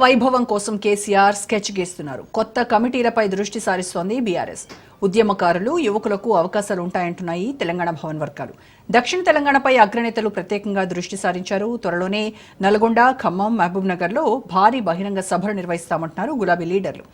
వైభవం కోసం కేసీఆర్ స్కెచ్ గీస్తున్నారు. కొత్త కమిటీలపై దృష్టి సారిస్తోంది బీఆర్ఎస్. ఉద్యమకారులు యువకులకు అవకాశాలు ఉంటాయంటున్నాయి తెలంగాణ భవన్ వర్గాలు. దక్షిణ తెలంగాణపై అగ్రనేతలు ప్రత్యేకంగా దృష్టి సారించారు. త్వరలోనే నల్గొండ ఖమ్మం మహబూబ్ నగర్లో భారీ బహిరంగ సభలు నిర్వహిస్తామంటున్నారు గులాబీ లీడర్లు.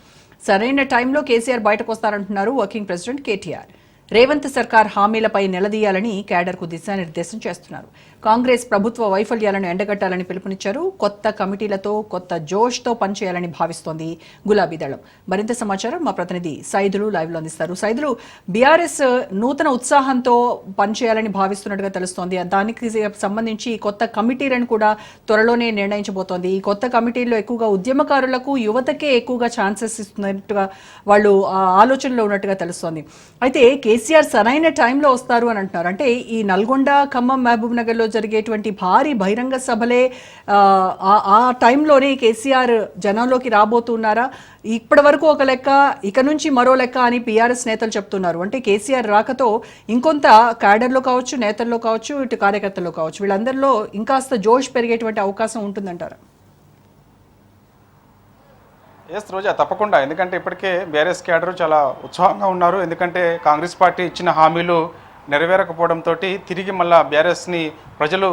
సరైన టైంలో కేసీఆర్ బయటకు వస్తారంటున్నారు వర్కింగ్ ప్రెసిడెంట్ కేటీఆర్. రేవంత్ సర్కార్ హామీలపై నిలదీయాలని కేడర్కు దిశానిర్దేశం చేస్తున్నారు. కాంగ్రెస్ ప్రభుత్వ వైఫల్యాలను ఎండగట్టాలని పిలుపునిచ్చారు. కొత్త కమిటీలతో కొత్త జోష్తో పనిచేయాలని భావిస్తోంది గులాబీ దళం. మరింత సమాచారం మా ప్రతినిధి సైదులు లైవ్లో అందిస్తారు. సైదులు బీఆర్ఎస్ నూతన ఉత్సాహంతో పనిచేయాలని భావిస్తున్నట్టుగా తెలుస్తోంది. దానికి సంబంధించి కొత్త కమిటీలను కూడా త్వరలోనే నిర్ణయించబోతోంది. ఈ కొత్త కమిటీల్లో ఎక్కువగా ఉద్యమకారులకు యువతకే ఎక్కువగా ఛాన్సెస్ ఇస్తున్నట్టుగా వాళ్ళు ఆలోచనలో ఉన్నట్టుగా తెలుస్తోంది. అయితే కేసీఆర్ సరైన టైంలో వస్తారు అని అంటున్నారు. అంటే ఈ నల్గొండ ఖమ్మం మహబూబ్ నగర్లో జరిగేటువంటి భారీ బహిరంగ సభలే ఆ, టైంలోనే కేసీఆర్ జనంలోకి రాబోతున్నారా? ఇప్పటి వరకు ఒక లెక్క ఇక నుంచి మరో లెక్క అని పీఆర్ఎస్ నేతలు చెప్తున్నారు. అంటే కేసీఆర్ రాకతో ఇంకొంత క్యాడర్లో కావచ్చు నేతల్లో కావచ్చు ఇటు కార్యకర్తల్లో కావచ్చు వీళ్ళందరిలో ఇంకాస్త జోష్ పెరిగేటువంటి అవకాశం ఉంటుందంటారా? ఎస్ రోజా తప్పకుండా. ఎందుకంటే ఇప్పటికే బీఆర్ఎస్ క్యాడర్ చాలా ఉత్సాహంగా ఉన్నారు. ఎందుకంటే కాంగ్రెస్ పార్టీ ఇచ్చిన హామీలు నెరవేరకపోవడంతో తిరిగి మళ్ళా బీఆర్ఎస్ని ప్రజలు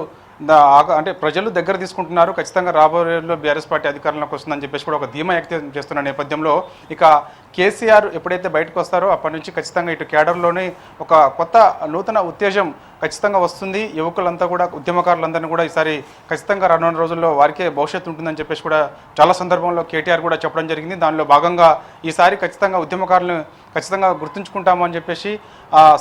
అంటే ప్రజలు దగ్గర తీసుకుంటున్నారు. ఖచ్చితంగా రాబోయే రోజుల్లో బీఆర్ఎస్ పార్టీ అధికారంలోకి వస్తుందని చెప్పేసి కూడా ఒక ధీమా వ్యక్తం చేస్తున్న నేపథ్యంలో ఇక కేసీఆర్ ఎప్పుడైతే బయటకు వస్తారో అప్పటి నుంచి ఖచ్చితంగా ఇటు కేడర్లోనే ఒక కొత్త నూతన ఉత్తేజం ఖచ్చితంగా వస్తుంది. యువకులంతా కూడా ఉద్యమకారులందరినీ కూడా ఈసారి ఖచ్చితంగా రానున్న రోజుల్లో వారికే భవిష్యత్తు ఉంటుందని చెప్పేసి కూడా చాలా సందర్భంలో కేటీఆర్ కూడా చెప్పడం జరిగింది. దానిలో భాగంగా ఈసారి ఖచ్చితంగా ఉద్యమకారులను ఖచ్చితంగా గుర్తుంచుకుంటామని చెప్పేసి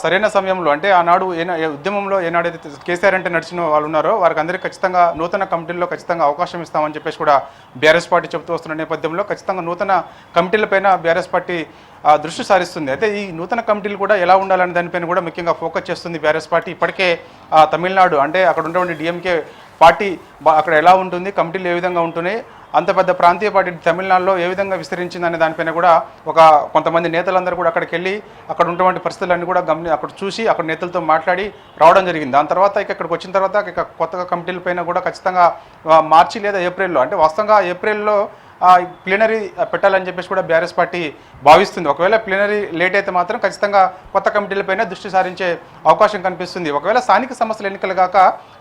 సరైన సమయంలో అంటే ఆనాడు ఏనా ఏ ఉద్యమంలో ఏనాడైతే కేసీఆర్ అంటే నడిచిన వాళ్ళు ఉన్నారో వారికి అందరికీ ఖచ్చితంగా నూతన కమిటీల్లో ఖచ్చితంగా అవకాశం ఇస్తామని చెప్పేసి కూడా బీఆర్ఎస్ పార్టీ చెబుతూ వస్తున్న నేపథ్యంలో ఖచ్చితంగా నూతన కమిటీలపైన బీఆర్ఎస్ పార్టీ పార్టీ దృష్టి సారిస్తుంది. అయితే ఈ నూతన కమిటీలు కూడా ఎలా ఉండాలనే దానిపైన కూడా ముఖ్యంగా ఫోకస్ చేస్తుంది బీఆర్ఎస్ పార్టీ. ఇప్పటికే తమిళనాడు అంటే అక్కడ ఉన్నటువంటి డిఎంకే పార్టీ అక్కడ ఎలా ఉంటుంది కమిటీలు ఏ విధంగా ఉంటున్నాయి అంత పెద్ద ప్రాంతీయ పార్టీ తమిళనాడులో ఏ విధంగా విస్తరించిందనే దానిపైన కూడా ఒక కొంతమంది నేతలందరూ కూడా అక్కడికి వెళ్ళి అక్కడ ఉన్నటువంటి పరిస్థితులన్నీ కూడా గమని అక్కడ చూసి అక్కడ నేతలతో మాట్లాడి రావడం జరిగింది. దాని తర్వాత ఇక ఇక్కడికి వచ్చిన తర్వాత ఇక కొత్తగా కమిటీల పైన కూడా ఖచ్చితంగా మార్చి లేదా ఏప్రిల్లో అంటే వాస్తవంగా ఏప్రిల్లో ప్లీనరీ పెట్టాలని చెప్పేసి కూడా బీఆర్ఎస్ పార్టీ భావిస్తుంది. ఒకవేళ ప్లీనరీ లేట్ అయితే మాత్రం ఖచ్చితంగా కొత్త కమిటీలపైన దృష్టి సారించే అవకాశం కనిపిస్తుంది. ఒకవేళ స్థానిక సమస్యలు ఎన్నికలు కాక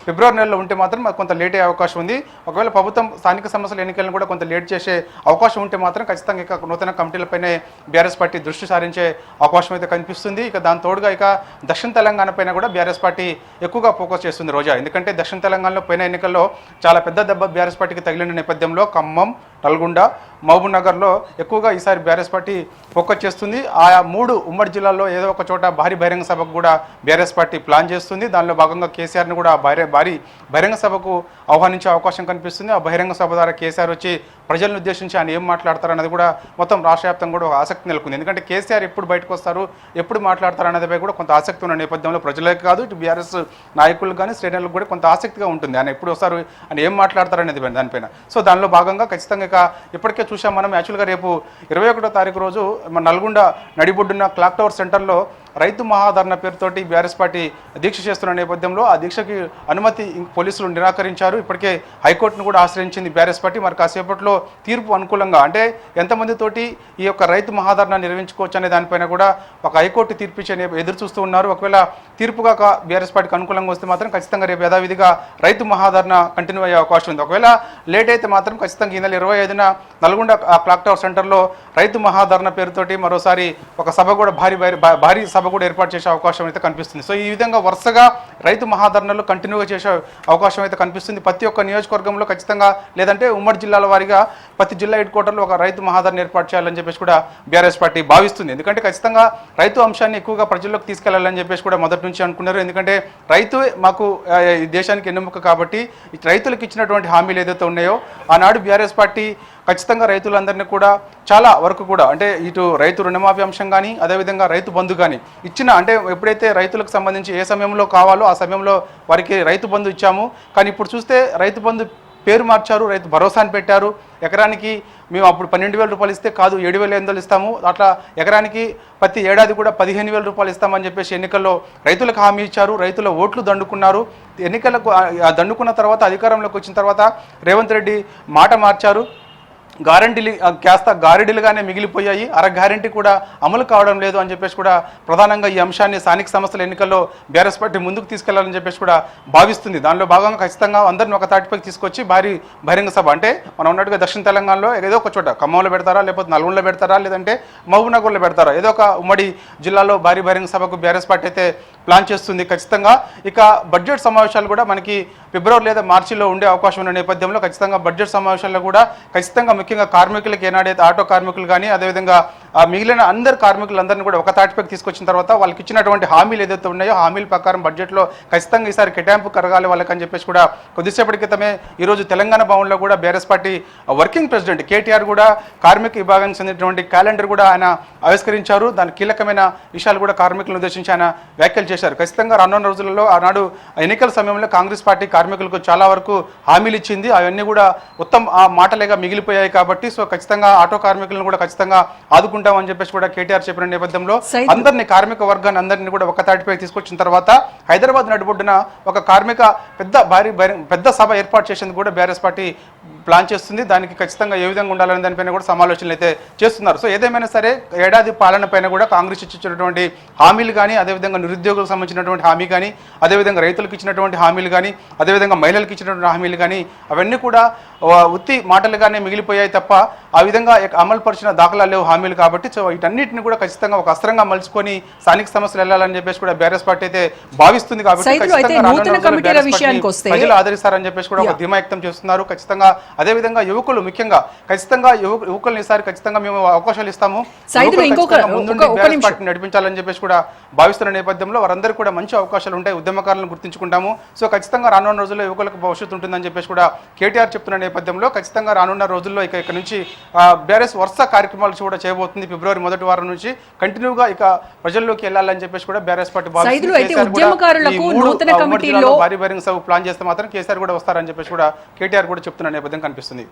ఫిబ్రవరి నెలలో ఉంటే మాత్రం కొంత లేట్ అయ్యే అవకాశం ఉంది. ఒకవేళ ప్రభుత్వం స్థానిక సమస్యల ఎన్నికలను కూడా కొంత లేట్ చేసే అవకాశం ఉంటే మాత్రం ఖచ్చితంగా ఇక నూతన కమిటీలపైనే బీఆర్ఎస్ పార్టీ దృష్టి సారించే అవకాశం అయితే కనిపిస్తుంది. ఇక దాని తోడుగా ఇక దక్షిణ తెలంగాణ పైన కూడా బీఆర్ఎస్ పార్టీ ఎక్కువగా ఫోకస్ చేస్తుంది రోజా. ఎందుకంటే దక్షిణ తెలంగాణలో పోయిన ఎన్నికల్లో చాలా పెద్ద దెబ్బ బీఆర్ఎస్ పార్టీకి తగిలిన నేపథ్యంలో ఖమ్మం నల్గొండ మహబూబ్ నగర్లో ఎక్కువగా ఈసారి బీఆర్ఎస్ పార్టీ ఫోకస్ చేస్తుంది. ఆయా మూడు ఉమ్మడి జిల్లాల్లో ఏదో ఒక చోట భారీ బహిరంగ సభకు కూడా బీఆర్ఎస్ పార్టీ ప్లాన్ చేస్తుంది. దానిలో భాగంగా కేసీఆర్ని కూడా భారీ భారీ బహిరంగ సభకు ఆహ్వానించే అవకాశం కనిపిస్తుంది. ఆ బహిరంగ సభ ద్వారా కేసీఆర్ వచ్చి ప్రజలను ఉద్దేశించి ఆయన ఏం మాట్లాడతారన్నది కూడా మొత్తం రాష్ట్ర వ్యాప్తంగా కూడా ఆసక్తి నెలకొంది. ఎందుకంటే కేసీఆర్ ఎప్పుడు బయటకు వస్తారు ఎప్పుడు మాట్లాడతారు కూడా కొంత ఆసక్తి ఉన్న నేపథ్యంలో ప్రజలే కాదు ఇటు బీఆర్ఎస్ నాయకులు కానీ శ్రేణులకు కూడా కొంత ఆసక్తిగా ఉంటుంది. ఆయన ఎప్పుడు వస్తారు ఆయన ఏం మాట్లాడతారు అనేది దానిపైన. సో దానిలో భాగంగా ఖచ్చితంగా ఇప్పటికే చూసాం మనం యాక్చువల్గా రేపు ఇరవై ఒకటో తారీఖు రోజు మన నల్గొండ నడిబొడ్డున క్లాక్ టవర్ సెంటర్లో రైతు మహాధరణ పేరుతోటి బీఆర్ఎస్ పార్టీ దీక్ష చేస్తున్న నేపథ్యంలో ఆ దీక్షకి అనుమతి పోలీసులు నిరాకరించారు. ఇప్పటికే హైకోర్టును కూడా ఆశ్రయించింది బీఆర్ఎస్ పార్టీ. మరి కాసేపట్లో తీర్పు అనుకూలంగా అంటే ఎంతమందితోటి ఈ యొక్క రైతు మహాధరణ నిర్వహించుకోవచ్చు అనే దానిపైన కూడా ఒక హైకోర్టు తీర్పు ఇచ్చే ఎదురు చూస్తూ ఉన్నారు. ఒకవేళ తీర్పుగా బీఆర్ఎస్ పార్టీకి అనుకూలంగా వస్తే మాత్రం ఖచ్చితంగా రేపు యథావిధిగా రైతు మహాధరణ కంటిన్యూ అయ్యే అవకాశం ఉంది. ఒకవేళ లేట్ అయితే మాత్రం ఖచ్చితంగా ఈ నెల ఇరవై ఐదున నల్గొండ క్లాక్ టవర్ సెంటర్లో రైతు మహాధరణ పేరుతోటి మరోసారి ఒక సభ కూడా భారీ భారీ భా- భారీ సభ కూడా ఏర్పాటు చేసే అవకాశం అయితే కనిపిస్తుంది. సో ఈ విధంగా వరుసగా రైతు మహాధరణలు కంటిన్యూగా చేసే అవకాశం అయితే కనిపిస్తుంది. ప్రతి ఒక్క నియోజకవర్గంలో ఖచ్చితంగా లేదంటే ఉమ్మడి జిల్లాల వారీగా ప్రతి జిల్లా హెడ్ క్వార్టర్లో ఒక రైతు మహాధరణ ఏర్పాటు చేయాలని చెప్పేసి కూడా బీఆర్ఎస్ పార్టీ భావిస్తుంది. ఎందుకంటే ఖచ్చితంగా రైతు అంశాన్ని ఎక్కువగా ప్రజల్లోకి తీసుకెళ్ళాలని చెప్పేసి కూడా మొదటి నుంచి అనుకున్నారు. ఎందుకంటే రైతు మాకు ఈ దేశానికి ఎన్నుముక కాబట్టి రైతులకు ఇచ్చినటువంటి హామీలు ఏదైతే ఉన్నాయో ఆనాడు బీఆర్ఎస్ పార్టీ ఖచ్చితంగా రైతులందరినీ కూడా చాలా వరకు కూడా అంటే ఇటు రైతు రుణమాఫీ అంశం కానీ అదేవిధంగా రైతు బంధు కానీ ఇచ్చిన అంటే ఎప్పుడైతే రైతులకు సంబంధించి ఏ సమయంలో కావాలో ఆ సమయంలో వారికి రైతు బంధు ఇచ్చాము. కానీ ఇప్పుడు చూస్తే రైతు బంధు పేరు మార్చారు రైతు భరోసాని పెట్టారు. ఎకరానికి మేము అప్పుడు పన్నెండు వేల రూపాయలు ఇస్తే కాదు ఏడు వేల ఎనిమిది ఇస్తాము. అట్లా ఎకరానికి ప్రతి ఏడాది కూడా పదిహేను వేల రూపాయలు ఇస్తామని చెప్పేసి ఎన్నికల్లో రైతులకు హామీ ఇచ్చారు. రైతుల ఓట్లు దండుకున్నారు. ఎన్నికలకు దండుకున్న తర్వాత అధికారంలోకి వచ్చిన తర్వాత రేవంత్ రెడ్డి మాట మార్చారు. గ్యారంటీలు కాస్త గారిడీలుగానే మిగిలిపోయాయి. అర గ్యారంటీ కూడా అమలు కావడం లేదు అని చెప్పేసి కూడా ప్రధానంగా ఈ అంశాన్ని స్థానిక సంస్థల ఎన్నికల్లో బీఆర్ఎస్ పార్టీ ముందుకు తీసుకెళ్ళాలని చెప్పేసి కూడా భావిస్తుంది. దానిలో భాగంగా ఖచ్చితంగా అందరిని ఒక తాటిపైకి తీసుకొచ్చి భారీ బహిరంగ సభ. అంటే మనం ఉన్నట్టుగా దక్షిణ తెలంగాణలో ఏదో ఒక చోట ఖమ్మంలో పెడతారా లేకపోతే నల్గొండలో పెడతారా లేదంటే మహబూబ్నగర్లో పెడతారా? ఏదో ఒక ఉమ్మడి జిల్లాలో భారీ బహిరంగ సభకు బీఆర్ఎస్ పార్టీ అయితే ప్లాన్ చేస్తుంది ఖచ్చితంగా. ఇక బడ్జెట్ సమావేశాలు కూడా మనకి ఫిబ్రవరి లేదా మార్చిలో ఉండే అవకాశం ఉన్న నేపథ్యంలో ఖచ్చితంగా బడ్జెట్ సమావేశాల్లో కూడా ఖచ్చితంగా ముఖ్యంగా కార్మికులకు ఏనాడైతే ఆటో కార్మికులు కానీ అదేవిధంగా మిగిలిన అందరు కార్మికులందరినీ కూడా ఒక తాటిపైకి తీసుకొచ్చిన తర్వాత వాళ్ళకి ఇచ్చినటువంటి హామీలు ఏదైతే ఉన్నాయో హామీల ప్రకారం బడ్జెట్లో ఖచ్చితంగా ఈసారి కేటాయింపు కరగాలి వాళ్ళకని చెప్పేసి కూడా కొద్దిసేపటి క్రితమే ఈరోజు తెలంగాణ భవన్లో కూడా BRS party working president KTR కూడా కార్మిక విభాగానికి చెందినటువంటి క్యాలెండర్ కూడా ఆయన ఆవిష్కరించారు. దాని కీలకమైన విషయాలు కూడా కార్మికులను ఉద్దేశించి ఆయన వ్యాఖ్యలు చేశారు. ఖచ్చితంగా రానున్న రోజులలో ఆనాడు ఎన్నికల సమయంలో కాంగ్రెస్ పార్టీ కార్మికులకు చాలా వరకు హామీలు ఇచ్చింది. అవన్నీ కూడా ఉత్తమ ఆ మాటలేగా మిగిలిపోయాయి కాబట్టి సో ఖచ్చితంగా ఆటో కార్మికులను కూడా ఖచ్చితంగా ఆదుకుంటామని చెప్పేసి కూడా కేటీఆర్ చెప్పిన నేపథ్యంలో అందరినీ కార్మిక వర్గాన్ని అందరినీ కూడా ఒక తాటిపై తీసుకొచ్చిన తర్వాత హైదరాబాద్ నడిబొడ్డున ఒక కార్మిక పెద్ద భారీ పెద్ద సభ ఏర్పాటు చేసేందుకు కూడా బీఆర్ఎస్ పార్టీ ప్లాన్ చేస్తుంది. దానికి ఖచ్చితంగా ఏ విధంగా ఉండాలనే దానిపైన కూడా సమాలోచనలు అయితే చేస్తున్నారు. సో ఏదేమైనా సరే ఏడాది పాలన పైన కూడా కాంగ్రెస్ ఇచ్చినటువంటి హామీలు కానీ అదేవిధంగా నిరుద్యోగులకు సంబంధించినటువంటి హామీ కానీ అదేవిధంగా రైతులకు ఇచ్చినటువంటి హామీలు కానీ అదేవిధంగా మహిళలకు ఇచ్చినటువంటి హామీలు కానీ అవన్నీ కూడా ఉత్తి మాటలుగానే మిగిలిపోయాయి తప్ప ఆ విధంగా అమలు పరిచిన దాఖలాలు లేవు హామీలు కాబట్టి సో వీటన్నిటిని కూడా ఖచ్చితంగా ఒక అస్త్రంగా మలుచుకొని స్థానిక సమస్యలు వెళ్ళాలని చెప్పేసి కూడా బీఆర్ఎస్ పార్టీ అయితే భావిస్తుంది కాబట్టి ప్రజలు ఆదరిస్తారని చెప్పేసి కూడా ఒక ధీమా వ్యక్తం చేస్తున్నారు. ఖచ్చితంగా అదేవిధంగా యువకులు ముఖ్యంగా ఖచ్చితంగా యువకు యువకులను ఈసారి ఖచ్చితంగా మేము అవకాశాలు ఇస్తాము. యువకులు నడిపించాలని చెప్పేసి కూడా భావిస్తున్న నేపథ్యంలో వారందరికీ కూడా మంచి అవకాశాలు ఉంటాయి. ఉద్యమకారులను గుర్తించుకుంటాము. సో ఖచ్చితంగా రానున్న రోజుల్లో యువకులకు భవిష్యత్తు ఉంటుందని చెప్పేసి కూడా కేటీఆర్ చెప్తున్న నేపథ్యంలో ఖచ్చితంగా రానున్న రోజుల్లో ఇక ఇక్కడ నుంచి బీఆర్ఎస్ వరుస కార్యక్రమాలు కూడా చేయబోతుంది ఫిబ్రవరి మొదటి వారం నుంచి. కంటిన్యూగా ఇక ప్రజల్లోకి వెళ్ళాలని చెప్పేసి కూడా బీఆర్ఎస్ పార్టీ భారీ బహిరంగ సభ ప్లాన్ చేస్తే మాత్రం కేసీఆర్ కూడా వస్తారని చెప్పేసి కూడా కేటీఆర్ కూడా చెప్తున్న నేపథ్యం కనిపిస్తుంది.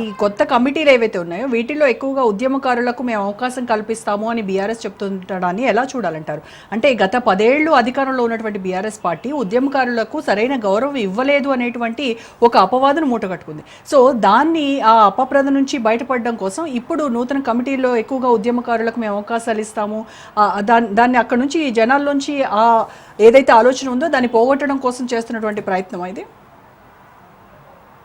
ఈ కొత్త కమిటీలు ఏవైతే ఉన్నాయో వీటిల్లో ఎక్కువగా ఉద్యమకారులకు మేము అవకాశం కల్పిస్తాము అని బీఆర్ఎస్ చెప్తుంటాడని ఎలా చూడాలంటారు? అంటే గత పదేళ్ళు అధికారంలో ఉన్నటువంటి బీఆర్ఎస్ పార్టీ ఉద్యమకారులకు సరైన గౌరవం ఇవ్వలేదు అనేటువంటి ఒక అపవాదను మూటగట్టుకుంది. సో దాన్ని ఆ అపప్రద నుంచి బయటపడడం కోసం ఇప్పుడు నూతన కమిటీల్లో ఎక్కువగా ఉద్యమకారులకు మేము అవకాశాలు ఇస్తాము. దాన్ని దాన్ని అక్కడ నుంచి జనాల్లోంచి ఆ ఏదైతే ఆలోచన ఉందో దాన్ని పోగొట్టడం కోసం చేస్తున్నటువంటి ప్రయత్నం ఇది?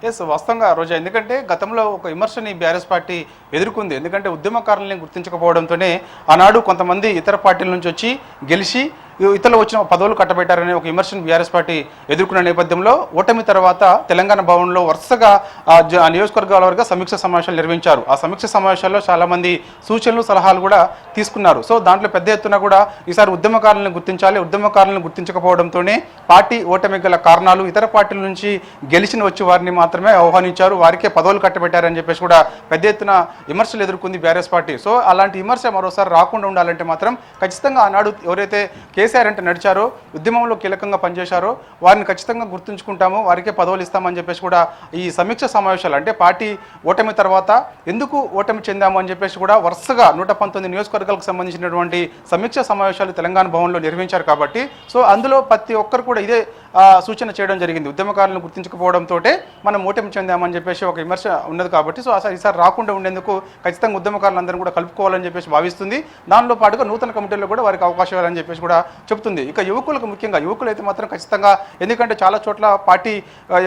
ఎస్ వాస్తవంగా రోజా ఎందుకంటే గతంలో ఒక విమర్శని బీఆర్ఎస్ పార్టీ ఎదుర్కొంది. ఎందుకంటే ఉద్యమకారులని గుర్తించకపోవడంతోనే ఆనాడు కొంతమంది ఇతర పార్టీల నుంచి వచ్చి గెలిచి ఇతరులు వచ్చిన పదవులు కట్టబెట్టారనే ఒక విమర్శను బీఆర్ఎస్ పార్టీ ఎదుర్కొన్న నేపథ్యంలో ఓటమి తర్వాత తెలంగాణ భవన్లో వరుసగా ఆ నియోజకవర్గాల వరకు సమీక్ష సమావేశాలు నిర్వహించారు. ఆ సమీక్ష సమావేశాల్లో చాలామంది సూచనలు సలహాలు కూడా తీసుకున్నారు. సో దాంట్లో పెద్ద ఎత్తున కూడా ఈసారి ఉద్యమకారులను గుర్తించాలి ఉద్యమకారులను గుర్తించకపోవడంతోనే పార్టీ ఓటమి గల కారణాలు ఇతర పార్టీల నుంచి గెలిచిన వచ్చి వారిని మాత్రమే ఆహ్వానించారు. వారికే పదవులు కట్టబెట్టారని చెప్పేసి కూడా పెద్ద ఎత్తున విమర్శలు ఎదుర్కొంది బీఆర్ఎస్ పార్టీ. సో అలాంటి విమర్శ మరోసారి రాకుండా ఉండాలంటే మాత్రం ఖచ్చితంగా ఆనాడు ఎవరైతే కే కేసీఆర్ అంటే నడిచారో ఉద్యమంలో కీలకంగా పనిచేశారో వారిని ఖచ్చితంగా గుర్తుంచుకుంటాము వారికే పదవులు ఇస్తామని చెప్పేసి కూడా ఈ సమీక్ష సమావేశాలు అంటే పార్టీ ఓటమి తర్వాత ఎందుకు ఓటమి చెందాము అని చెప్పేసి కూడా వరుసగా నూట పంతొమ్మిది నియోజకవర్గాలకు సంబంధించినటువంటి సమీక్ష సమావేశాలు తెలంగాణ భవన్లో నిర్వహించారు కాబట్టి సో అందులో ప్రతి ఒక్కరు కూడా ఇదే సూచన చేయడం జరిగింది. ఉద్యమకారులను గుర్తించకపోవడంతో మనం ఓటమి చెందామని చెప్పేసి ఒక విమర్శ ఉన్నది కాబట్టి సో అసలు ఈసారి రాకుండా ఉండేందుకు ఖచ్చితంగా ఉద్యమకారులందరూ కూడా కలుపుకోవాలని చెప్పేసి భావిస్తుంది. దానిలో పాటుగా నూతన కమిటీల్లో కూడా వారికి అవకాశం ఇవ్వాలని చెప్పేసి కూడా చెప్తుంది ఇక యువకులకు ముఖ్యంగా యువకులు అయితే మాత్రం ఖచ్చితంగా ఎందుకంటే చాలా చోట్ల పార్టీ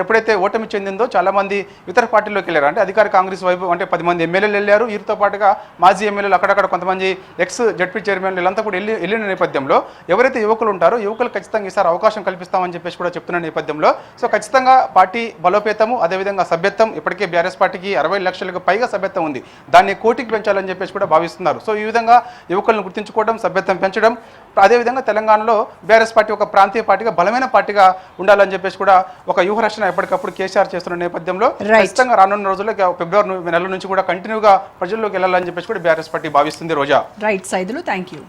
ఎప్పుడైతే ఓటమి చెందిందో చాలా మంది ఇతర పార్టీలోకి వెళ్ళారు. అంటే అధికార కాంగ్రెస్ వైపు అంటే పది మంది ఎమ్మెల్యేలు వెళ్ళారు. వీరితో పాటుగా మాజీ ఎమ్మెల్యేలు అక్కడక్కడ కొంతమంది ఎక్స్ జడ్పీ చైర్మన్ వీళ్ళంతా కూడా వెళ్ళి వెళ్ళిన నేపథ్యంలో ఎవరైతే యువకులు ఉంటారో యువకులు ఖచ్చితంగా ఈసారి అవకాశం కల్పిస్తామని చెప్పేసి కూడా చెప్తున్న నేపథ్యంలో సో ఖచ్చితంగా పార్టీ బలోపేతము అదేవిధంగా సభ్యత్వం ఇప్పటికే బీఆర్ఎస్ పార్టీకి అరవై లక్షలకు పైగా సభ్యత్వం ఉంది. దాన్ని కోటికి పెంచాలని చెప్పేసి కూడా భావిస్తున్నారు. సో ఈ విధంగా యువకులను గుర్తించుకోవడం సభ్యత్వం పెంచడం అదేవిధంగా తెలంగాణలో బీఆర్ఎస్ పార్టీ ఒక ప్రాంతీయ పార్టీగా బలమైన పార్టీగా ఉండాలని చెప్పేసి కూడా ఒక వ్యూహరచన ఎప్పటికప్పుడు కేసీఆర్ చేస్తున్న నేపథ్యంలో. ఖచ్చితంగా రానున్న రోజుల్లో ఫిబ్రవరి నెల నుంచి కూడా కంటిన్యూగా ప్రజల్లోకి వెళ్ళాలని చెప్పేసి కూడా బీఆర్ఎస్ పార్టీ భావిస్తుంది Roja right Saidulu thank you